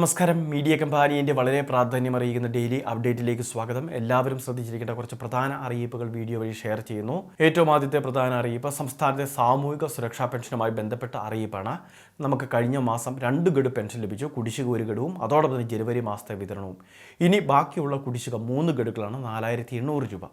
നമസ്കാരം. മീഡിയ കമ്പാനിയന്റെ വളരെ പ്രാധാന്യം അറിയിക്കുന്ന ഡെയിലി അപ്ഡേറ്റിലേക്ക് സ്വാഗതം. എല്ലാവരും ശ്രദ്ധിച്ചിരിക്കേണ്ട കുറച്ച് പ്രധാന അറിയിപ്പുകൾ വീഡിയോ വഴി ഷെയർ ചെയ്യുന്നു. ഏറ്റവും ആദ്യത്തെ പ്രധാന അറിയിപ്പ് സംസ്ഥാനത്തെ സാമൂഹിക സുരക്ഷാ പെൻഷനുമായി ബന്ധപ്പെട്ട അറിയിപ്പാണ്. നമുക്ക് കഴിഞ്ഞ മാസം രണ്ട് ഗഡു പെൻഷൻ ലഭിച്ചു. കുടിശ്ശിക ഒരു ഗഡുവും അതോടൊപ്പം തന്നെ ജനുവരി മാസത്തെ വിതരണവും. ഇനി ബാക്കിയുള്ള കുടിശ്ശിക മൂന്ന് ഗഡുക്കളാണ് നാലായിരത്തി എണ്ണൂറ് രൂപ.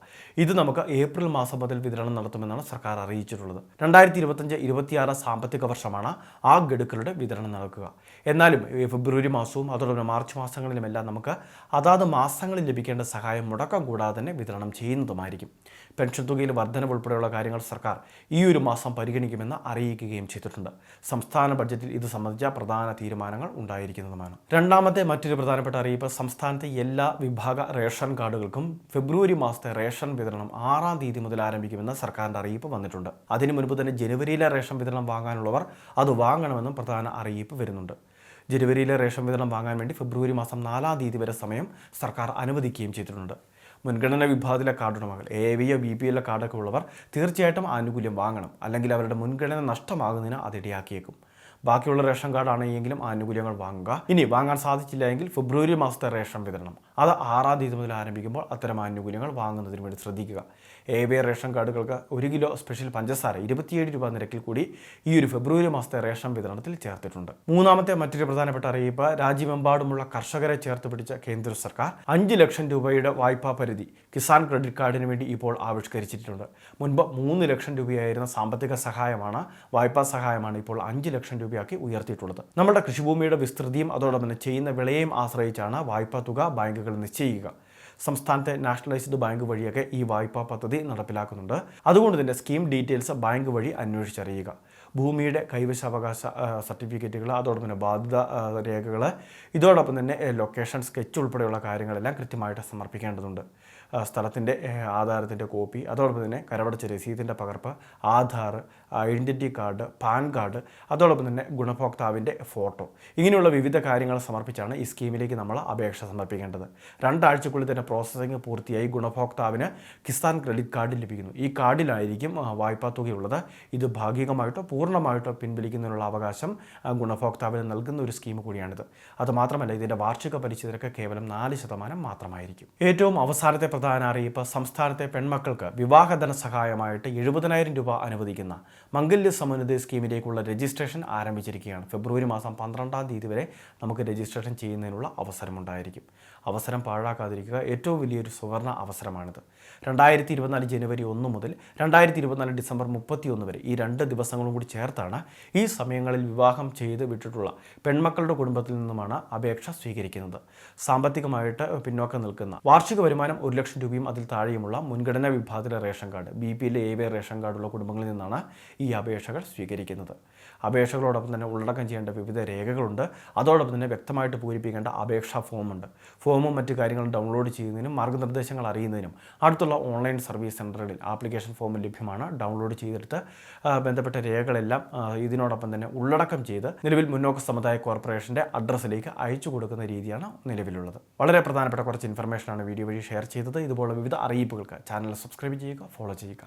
ഇത് നമുക്ക് ഏപ്രിൽ മാസം മുതൽ വിതരണം നടത്തുമെന്നാണ് സർക്കാർ അറിയിച്ചിട്ടുള്ളത്. രണ്ടായിരത്തി ഇരുപത്തഞ്ച് ഇരുപത്തിയാറ് സാമ്പത്തിക വർഷമാണ് ആ ഗഡുക്കളുടെ വിതരണം നടക്കുക. എന്നാലും ഫെബ്രുവരി ഫെബ്രുവരി മാസവും അതോടൊപ്പം മാർച്ച് മാസങ്ങളിലുമെല്ലാം നമുക്ക് അതാത് മാസങ്ങളിൽ ലഭിക്കേണ്ട സഹായം മുടക്കം കൂടാതെ തന്നെ വിതരണം ചെയ്യുന്നതുമായിരിക്കും. പെൻഷൻ തുകയിൽ വർധനവ് ഉൾപ്പെടെയുള്ള കാര്യങ്ങൾ സർക്കാർ ഈ ഒരു മാസം പരിഗണിക്കുമെന്ന് അറിയിക്കുകയും ചെയ്തിട്ടുണ്ട്. സംസ്ഥാന ബഡ്ജറ്റിൽ ഇത് സംബന്ധിച്ച പ്രധാന തീരുമാനങ്ങൾ ഉണ്ടായിരിക്കുന്നതുമാണ്. രണ്ടാമത്തെ മറ്റൊരു പ്രധാനപ്പെട്ട അറിയിപ്പ് സംസ്ഥാനത്തെ എല്ലാ വിഭാഗ റേഷൻ കാർഡുകൾക്കും ഫെബ്രുവരി മാസത്തെ റേഷൻ വിതരണം ആറാം തീയതി മുതൽ ആരംഭിക്കുമെന്ന് സർക്കാരിന്റെ അറിയിപ്പ് വന്നിട്ടുണ്ട്. അതിനു മുൻപ് തന്നെ ജനുവരിയിലെ റേഷൻ വിതരണം വാങ്ങാനുള്ളവർ അത് വാങ്ങണമെന്നും പ്രധാന അറിയിപ്പ് വരുന്നുണ്ട്. ജനുവരിയിലെ റേഷൻ വിതരണം വാങ്ങാൻ വേണ്ടി ഫെബ്രുവരി മാസം നാലാം തീയതി വരെ സമയം സർക്കാർ അനുവദിക്കുകയും ചെയ്തിട്ടുണ്ട്. മുൻഗണന വിഭാഗത്തിലെ കാർഡുടമകൾ എ വിയോ ബി പി എല്ലെ കാർഡൊക്കെ ഉള്ളവർ തീർച്ചയായിട്ടും ആനുകൂല്യം വാങ്ങണം. അല്ലെങ്കിൽ അവരുടെ മുൻഗണന നഷ്ടമാകുന്നതിന് അതിടയാക്കിയേക്കും. ബാക്കിയുള്ള റേഷൻ കാർഡ് ആണെങ്കിലും ആനുകൂല്യങ്ങൾ വാങ്ങുക. ഇനി വാങ്ങാൻ സാധിച്ചില്ല എങ്കിൽ ഫെബ്രുവരി മാസത്തെ റേഷൻ വിതരണം. അത് ആറാം തീയതി മുതൽ ആരംഭിക്കുമ്പോൾ അത്തരം ആനുകൂല്യങ്ങൾ വാങ്ങുന്നതിന് വേണ്ടി ശ്രദ്ധിക്കുക. എ ബി റേഷൻ കാർഡുകൾക്ക് ഒരു കിലോ സ്പെഷ്യൽ പഞ്ചസാര ഇരുപത്തിയേഴ് രൂപ നിരക്കിൽ കൂടി ഈ ഒരു ഫെബ്രുവരി മാസത്തെ റേഷൻ വിതരണത്തിൽ ചേർത്തിട്ടുണ്ട്. മൂന്നാമത്തെ മറ്റൊരു പ്രധാനപ്പെട്ട അറിയിപ്പ് രാജ്യമെമ്പാടുമുള്ള കർഷകരെ ചേർത്ത് പിടിച്ച കേന്ദ്ര സർക്കാർ അഞ്ച് ലക്ഷം രൂപയുടെ വായ്പാ പരിധി കിസാൻ ക്രെഡിറ്റ് കാർഡിന് വേണ്ടി ഇപ്പോൾ ആവിഷ്കരിച്ചിട്ടുണ്ട്. മുൻപ് മൂന്ന് ലക്ഷം രൂപയായിരുന്ന സാമ്പത്തിക സഹായമാണ് വായ്പാ സഹായമാണ് ഇപ്പോൾ അഞ്ച് ലക്ഷം രൂപയാക്കി ഉയർത്തിയിട്ടുള്ളത്. നമ്മുടെ കൃഷിഭൂമിയുടെ വിസ്തൃതിയും അതോടൊപ്പം തന്നെ ചെയ്യുന്ന വിളയെയും ആശ്രയിച്ചാണ് വായ്പാ തുക ബാങ്കുകൾ നിശ്ചയിക്കുക. സംസ്ഥാനത്തെ നാഷണലൈസ്ഡ് ബാങ്ക് വഴിയൊക്കെ ഈ വായ്പാ പദ്ധതി നടപ്പിലാക്കുന്നുണ്ട്. അതുകൊണ്ട് തന്നെ സ്കീം ഡീറ്റെയിൽസ് ബാങ്ക് വഴി അന്വേഷിച്ചറിയുക. ഭൂമിയുടെ കൈവശാവകാശ സർട്ടിഫിക്കറ്റുകൾ അതോടൊപ്പം തന്നെ ബാധ്യത രേഖകൾ ഇതോടൊപ്പം തന്നെ ലൊക്കേഷൻ സ്കെച്ച് ഉൾപ്പെടെയുള്ള കാര്യങ്ങളെല്ലാം കൃത്യമായിട്ട് സമർപ്പിക്കേണ്ടതുണ്ട്. സ്ഥലത്തിന്റെ ആധാരത്തിന്റെ കോപ്പി അതോടൊപ്പം തന്നെ കരവടച്ച രസീതിന്റെ പകർപ്പ് Aadhaar identity card PAN card അതോടൊപ്പം തന്നെ ഗുണഭോക്താവിന്റെ ഫോട്ടോ ഇങ്ങനെയുള്ള വിവിധ കാര്യങ്ങൾ സമർപ്പിച്ചാണ് ഈ സ്കീമിലേക്ക് നമ്മൾ അപേക്ഷ സമർപ്പിക്കേണ്ടത്. രണ്ടാഴ്ചക്കുള്ളിൽ തന്നെ പ്രോസസ്സിംഗ് പൂർത്തിയായി ഗുണഭോക്താവിന് കിസാൻ ക്രെഡിറ്റ് കാർഡ് ലഭിക്കുന്നു. ഈ കാർഡിലായിരിക്കും വായ്പാ തുകയുള്ളത്. ഇത് ഭാഗികമായിട്ടോ പൂർണമായിട്ടോ പിൻവലിക്കുന്നതിനുള്ള അവകാശം ഗുണഭോക്താവിന് നൽകുന്ന ഒരു സ്കീം കൂടിയാണിത്. അതുമാത്രമല്ല ഇതിന്റെ വാർഷിക പലിശ നിരക്ക് കേവലം നാല് ശതമാനം മാത്രമായിരിക്കും. ഏറ്റവും അവസാനത്തെ പ്രധാന അറിയിപ്പ് സംസ്ഥാനത്തെ പെൺമക്കൾക്ക് വിവാഹധന ധനസഹായമായിട്ട് എഴുപതിനായിരം രൂപ അനുവദിക്കുന്ന മംഗല്യ സമുന്നതി സ്കീമിലേക്കുള്ള രജിസ്ട്രേഷൻ ആരംഭിച്ചിരിക്കുകയാണ്. ഫെബ്രുവരി മാസം പന്ത്രണ്ടാം തീയതി വരെ നമുക്ക് രജിസ്ട്രേഷൻ ചെയ്യുന്നതിനുള്ള അവസരമുണ്ടായിരിക്കും. അവസരം പാഴാക്കാതിരിക്കുക. ഏറ്റവും വലിയൊരു സുവർണ അവസരമാണിത്. രണ്ടായിരത്തി ഇരുപത്തിനാല് ജനുവരി ഒന്ന് മുതൽ രണ്ടായിരത്തി ഇരുപത്തിനാല് ഡിസംബർ മുപ്പത്തിയൊന്ന് വരെ ഈ രണ്ട് ദിവസങ്ങളും കൂടി ചേർത്താണ് ഈ സമയങ്ങളിൽ വിവാഹം ചെയ്ത് വിട്ടിട്ടുള്ള പെൺമക്കളുടെ കുടുംബത്തിൽ നിന്നുമാണ് അപേക്ഷ സ്വീകരിക്കുന്നത്. സാമ്പത്തികമായിട്ട് പിന്നോക്കം നിൽക്കുന്ന വാർഷിക വരുമാനം ഒരു ലക്ഷം രൂപയും അതിൽ താഴെയുമുള്ള മുൻഗണനാ വിഭാഗത്തിലെ ration card B P L A V ration കാർഡുള്ള കുടുംബങ്ങളിൽ നിന്നാണ് ഈ അപേക്ഷകൾ സ്വീകരിക്കുന്നത്. അപേക്ഷകളോടൊപ്പം തന്നെ ഉള്ളടക്കം ചെയ്യേണ്ട വിവിധ രേഖകളുണ്ട്. അതോടൊപ്പം തന്നെ വ്യക്തമായിട്ട് പൂരിപ്പിക്കേണ്ട അപേക്ഷാ ഫോമുണ്ട്. ഫോമും മറ്റു കാര്യങ്ങളും ഡൗൺലോഡ് ചെയ്യുന്നതിനും മാർഗനിർദ്ദേശങ്ങൾ അറിയുന്നതിനും അടുത്തുള്ള ഓൺലൈൻ സർവീസ് സെന്ററുകളിൽ ആപ്ലിക്കേഷൻ ഫോം ലഭ്യമാണ്. ഡൗൺലോഡ് ചെയ്തെടുത്ത് ബന്ധപ്പെട്ട രേഖകളെല്ലാം ഇതിനോടൊപ്പം തന്നെ ഉള്ളടക്കം ചെയ്ത് നിലവിൽ മുന്നോക്ക സമുദായ കോർപ്പറേഷന്റെ അഡ്രസ്സിലേക്ക് അയച്ചു കൊടുക്കുന്ന രീതിയാണ് നിലവിലുള്ളത്. വളരെ പ്രധാനപ്പെട്ട കുറച്ച് ഇൻഫർമേഷനാണ് വീഡിയോ വഴി ഷെയർ ചെയ്തത്. ഇതുപോലുള്ള വിവിധ അറിയിപ്പുകൾക്ക് ചാനൽ സബ്സ്ക്രൈബ് ചെയ്യുക ഫോളോ ചെയ്യുക.